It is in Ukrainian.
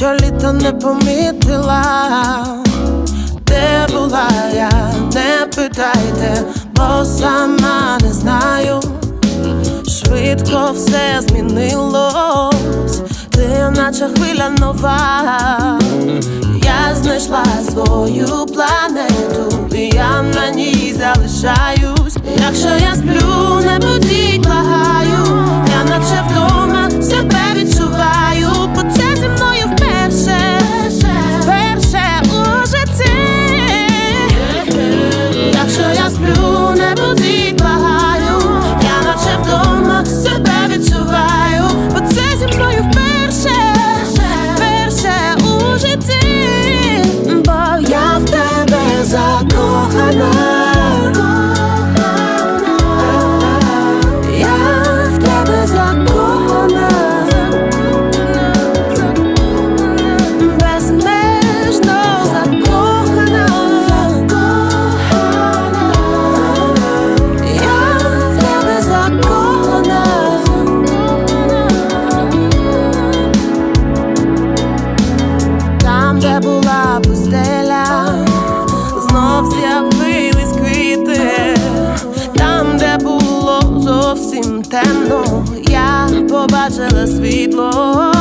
що літо не помітила, де була я, не питайте, бо сама не знаю. Швидко все змінилось, ти наче хвиля нова. Я знайшла свою планету, і я на ній залишаюсь. Якщо я сплю, Może осінь темно, я побачила світло.